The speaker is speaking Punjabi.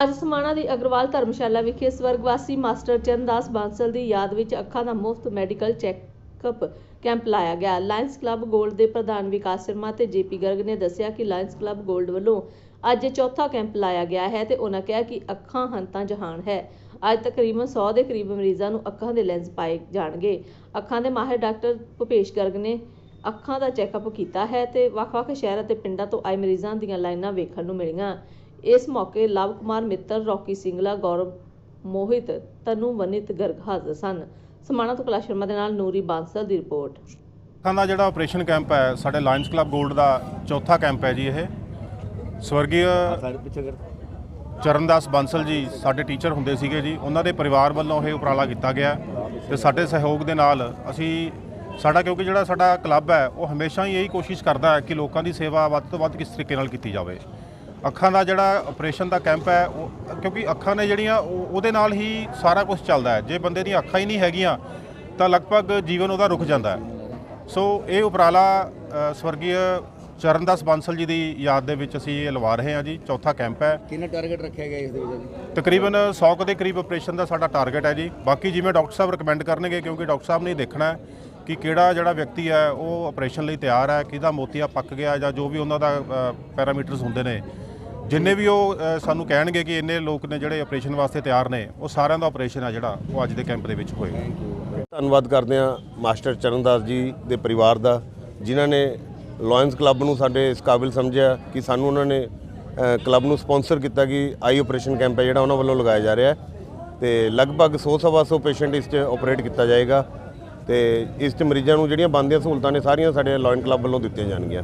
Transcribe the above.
ਅੱਜ ਸਮਾਣਾ ਦੀ ਅਗਰਵਾਲ ਧਰਮਸ਼ਾਲਾ ਵਿਖੇ ਸਵਰਗਵਾਸੀ ਮਾਸਟਰ ਚਰਨਦਾਸ ਬਾਂਸਲ ਦੀ ਯਾਦ ਵਿੱਚ ਅੱਖਾਂ ਦਾ ਮੁਫਤ ਮੈਡੀਕਲ ਚੈੱਕਅਪ ਕੈਂਪ ਲਾਇਆ ਗਿਆ। ਲਾਇਨਸ ਕਲੱਬ 골ਡ ਦੇ ਪ੍ਰਧਾਨ ਵਿਕਾਸ ਸ਼ਰਮਾ ਤੇ ਜੇਪੀ ਗਰਗ ਨੇ ਦੱਸਿਆ ਕਿ ਲਾਇਨਸ ਕਲੱਬ 골ਡ ਵੱਲੋਂ ਅੱਜ ਇਹ ਚੌਥਾ ਕੈਂਪ ਲਾਇਆ ਗਿਆ ਹੈ ਤੇ ਉਹਨਾਂ ਕਿਹਾ ਕਿ ਅੱਖਾਂ ਹਨ ਤਾਂ ਜਹਾਨ ਹੈ। ਅੱਜ ਤਕਰੀਬਨ 100 ਦੇ ਕਰੀਬ ਮਰੀਜ਼ਾਂ ਨੂੰ ਅੱਖਾਂ ਦੇ ਲੈਂਸ ਪਾਏ ਜਾਣਗੇ। ਅੱਖਾਂ ਦੇ ਮਾਹਿਰ ਡਾਕਟਰ ਭੁਪੇਸ਼ ਗਰਗ ਨੇ ਅੱਖਾਂ ਦਾ ਚੈੱਕਅਪ ਕੀਤਾ ਹੈ ਤੇ ਵੱਖ-ਵੱਖ ਸ਼ਹਿਰਾਂ ਅਤੇ ਪਿੰਡਾਂ ਤੋਂ ਆਏ ਮਰੀਜ਼ਾਂ ਦੀਆਂ ਲਾਈਨਾਂ ਵੇਖਣ ਨੂੰ ਮਿਲੀਆਂ। ਇਸ ਮੌਕੇ ਲਵ ਕੁਮਾਰ ਮਿੱਤਰ ਰੌਕੀ ਸਿੰਗਲਾ, ਗੌਰਵ ਮੋਹਿਤ, ਤਨੂ ਵਨਿਤ ਗਰਗ ਹਾਜ਼ਰ ਸਨ। ਸਮਾਣਾ ਤੋਂ ਕਲਾ ਸ਼ਰਮਾ ਦੇ ਨਾਲ ਨੂਰੀ ਬਾਂਸਲ ਦੀ ਰਿਪੋਰਟ। ਅੱਖਾਂ ਦਾ ਜਿਹੜਾ ਆਪਰੇਸ਼ਨ ਕੈਂਪ ਹੈ, ਸਾਡੇ ਲਾਇਨਸ ਕਲੱਬ ਗੋਲਡ ਦਾ ਚੌਥਾ ਕੈਂਪ ਹੈ ਜੀ ਇਹ। ਸਵਰਗੀ ਚਰਨਦਾਸ ਬਾਂਸਲ ਜੀ ਸਾਡੇ ਟੀਚਰ ਹੁੰਦੇ ਸੀਗੇ ਜੀ, ਉਹਨਾਂ ਦੇ ਪਰਿਵਾਰ ਵੱਲੋਂ ਇਹ ਉਪਰਾਲਾ ਕੀਤਾ ਗਿਆ ਤੇ ਸਾਡੇ ਸਹਿਯੋਗ ਦੇ ਨਾਲ ਅਸੀਂ ਸਾਡਾ, ਕਿਉਂਕਿ ਜਿਹੜਾ ਸਾਡਾ ਕਲੱਬ ਹੈ, ਉਹ ਹਮੇਸ਼ਾ ਹੀ ਇਹੀ ਕੋਸ਼ਿਸ਼ ਕਰਦਾ ਹੈ ਕਿ ਲੋਕਾਂ ਦੀ ਸੇਵਾ ਵੱਧ ਤੋਂ ਵੱਧ ਕਿਸ ਤਰੀਕੇ ਨਾਲ ਕੀਤੀ ਜਾਵੇ। ਅੱਖਾਂ ਦਾ ਜਿਹੜਾ ਆਪਰੇਸ਼ਨ ਦਾ ਕੈਂਪ ਹੈ ਉਹ ਕਿਉਂਕਿ ਅੱਖਾਂ ਨੇ ਜਿਹੜੀਆਂ ਉਹ- ਉਹਦੇ ਨਾਲ ਹੀ ਸਾਰਾ ਕੁਝ ਚੱਲਦਾ ਹੈ। ਜੇ ਬੰਦੇ ਦੀਆਂ ਅੱਖਾਂ ਹੀ ਨਹੀਂ ਹੈਗੀਆਂ ਤਾਂ ਲਗਭਗ ਜੀਵਨ ਉਹਦਾ ਰੁਕ ਜਾਂਦਾ ਹੈ। ਸੋ ਇਹ ਉਪਰਾਲਾ ਸਵਰਗੀ ਚਰਨਦਾਸ ਬਾਂਸਲ ਜੀ ਦੀ ਯਾਦ ਦੇ ਵਿੱਚ ਅਸੀਂ ਇਹ ਲਵਾ ਰਹੇ ਹਾਂ ਜੀ। ਚੌਥਾ ਕੈਂਪ ਹੈ। ਕਿੰਨਾ ਟਾਰਗੇਟ ਰੱਖਿਆ ਗਿਆ ਇਸ ਦੇ ਵਿੱਚ ਜੀ ਤਕਰੀਬਨ 100 ਕੁ ਦੇ ਕਰੀਬ ਆਪਰੇਸ਼ਨ ਦਾ ਸਾਡਾ ਟਾਰਗੇਟ ਹੈ ਜੀ। ਬਾਕੀ ਜਿਵੇਂ ਡਾਕਟਰ ਸਾਹਿਬ ਰეკਮੈਂਡ ਕਰਨਗੇ ਕਿਉਂਕਿ ਡਾਕਟਰ ਸਾਹਿਬ ਨੇ ਦੇਖਣਾ ਕਿ ਕਿਹੜਾ ਜਿਹੜਾ ਵਿਅਕਤੀ ਹੈ ਉਹ ਆਪਰੇਸ਼ਨ ਲਈ ਤਿਆਰ ਹੈ ਕਿਹਦਾ ਮੋਤੀਆ ਪੱਕ ਗਿਆ ਜਾਂ ਜੋ ਵੀ ਉਹਨਾਂ ਦਾ ਪੈਰਾਮੀਟਰਸ ਹੁੰਦੇ ਨੇ। ਜਿੰਨੇ ਵੀ ਉਹ ਅ, ਸਾਨੂੰ ਕਹਿਣਗੇ ਕਿ ਇੰਨੇ ਲੋਕ ਨੇ ਜਿਹੜੇ ਆਪਰੇਸ਼ਨ ਵਾਸਤੇ ਤਿਆਰ ਨੇ ਉਹ ਸਾਰਿਆਂ ਦਾ ਆਪਰੇਸ਼ਨ ਆ ਜਿਹੜਾ ਉਹ ਅੱਜ ਦੇ ਕੈਂਪ ਦੇ ਵਿੱਚ ਹੋਏਗਾ। ਧੰਨਵਾਦ ਕਰਦੇ ਹਾਂ ਮਾਸਟਰ ਚਰਨਦਾਸ ਜੀ ਦੇ ਪਰਿਵਾਰ ਦਾ ਜਿਨ੍ਹਾਂ ਨੇ ਲਾਇਨਸ ਕਲੱਬ ਨੂੰ ਸਾਡੇ ਇਸ ਕਾਬਿਲ ਸਮਝਿਆ ਕਿ ਸਾਨੂੰ ਉਹਨਾਂ ਨੇ ਅ, ਕਲੱਬ ਨੂੰ ਸਪਾਂਸਰ ਕੀਤਾ ਕਿ ਆਈ ਆਪਰੇਸ਼ਨ ਕੈਂਪ ਹੈ ਜਿਹੜਾ ਉਹਨਾਂ ਵੱਲੋਂ ਲਗਾਇਆ ਜਾ ਰਿਹਾ ਹੈ। ਤੇ ਲਗਭਗ 100 ਸਵਾ 100 ਪੇਸ਼ੈਂਟ ਇਸ 'ਚ ਆਪਰੇਟ ਕੀਤਾ ਜਾਏਗਾ ਤੇ ਇਸ 'ਚ ਮਰੀਜ਼ਾਂ ਨੂੰ ਜਿਹੜੀਆਂ ਬਣਦੀਆਂ ਸਹੂਲਤਾਂ ਨੇ ਸਾਰੀਆਂ ਸਾਡੇ ਲਾਇਨ ਕਲੱਬ ਵੱਲੋਂ ਦਿੱਤੀਆਂ ਜਾਣਗੀਆਂ।